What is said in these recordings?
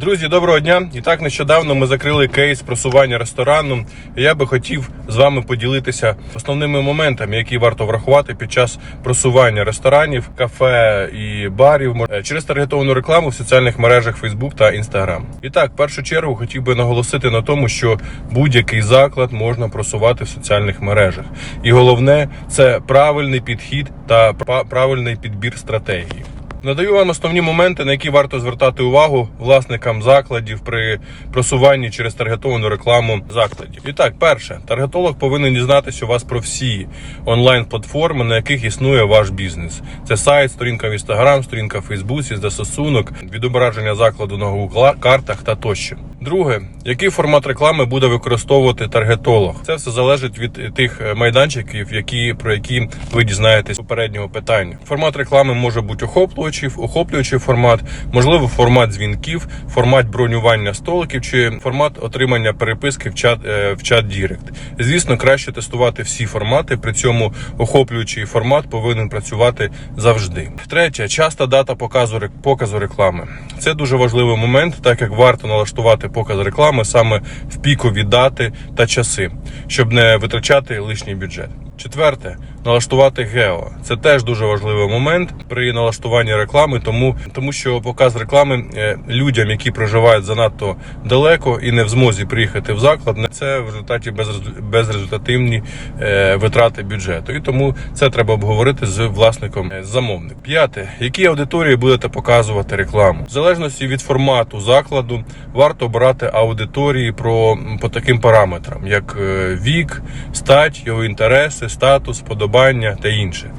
Друзі, доброго дня! І так нещодавно ми закрили кейс просування ресторану. Я би хотів з вами поділитися основними моментами, які варто врахувати під час просування ресторанів, кафе і барів через таргетовану рекламу в соціальних мережах Facebook та Instagram. І так, в першу чергу хотів би наголосити на тому, що будь-який заклад можна просувати в соціальних мережах. І головне це правильний підхід та пра- правильний підбір стратегії. Надаю вам основні моменти, на які варто звертати увагу власникам закладів при просуванні через таргетовану рекламу закладів. І так, перше, таргетолог повинен дізнатися у вас про всі онлайн-платформи, на яких існує ваш бізнес. Це сайт, сторінка в інстаграм, сторінка в Фейсбуці, застосунок, відображення закладу на Google картах та тощо. Друге, який формат реклами буде використовувати таргетолог? Це все залежить від тих е, майданчиків, які про які ви дізнаєтесь попереднього питання. Формат реклами може бути охоплюючий, охоплюючий формат, можливо, формат дзвінків, формат бронювання столиків чи формат отримання переписки в чат е, в чат Дірект. Звісно, краще тестувати всі формати. При цьому охоплюючий формат повинен працювати завжди. Третє, часта дата показу показу реклами. Це дуже важливий момент, так як варто налаштувати показ реклами саме в пікові дати та часи, щоб не витрачати лишній бюджет. Четверте, налаштувати гео. Це теж дуже важливий момент при налаштуванні реклами, тому, тому що показ реклами е, людям, які проживають занадто далеко і не в змозі приїхати в заклад, це в результаті безрезультативні е, витрати бюджету. І тому це треба обговорити з власником е, замовник. П'яте, які аудиторії будете показувати рекламу? В залежності від формату закладу варто обирати аудиторії про по таким параметрам, як вік, стать, його інтереси, статус, подобання та інше.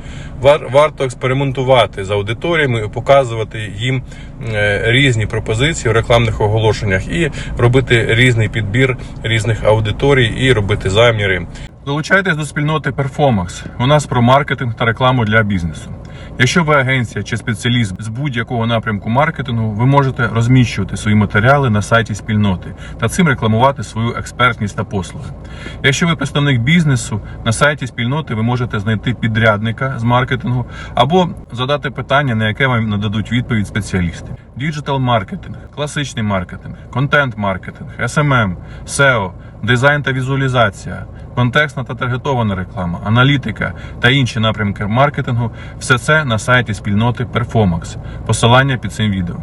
Варто експериментувати з аудиторіями, і показувати їм е, різні пропозиції в рекламних оголошеннях і робити різний підбір різних аудиторій і робити заміри. Долучайтесь до спільноти Performax. У нас про маркетинг та рекламу для бізнесу. Якщо ви агенція чи спеціаліст з будь-якого напрямку маркетингу, ви можете розміщувати свої матеріали на сайті спільноти та цим рекламувати свою експертність та послуги. Якщо ви представник бізнесу, на сайті спільноти ви можете знайти підрядника з маркетингу або задати питання, на яке вам нададуть відповідь спеціалісти. Діджитал маркетинг, класичний маркетинг, контент маркетинг, SMM, SEO, дизайн та візуалізація, контекстна та таргетована реклама, аналітика та інші напрямки маркетингу все це на сайті спільноти Performax. Посилання під цим відео.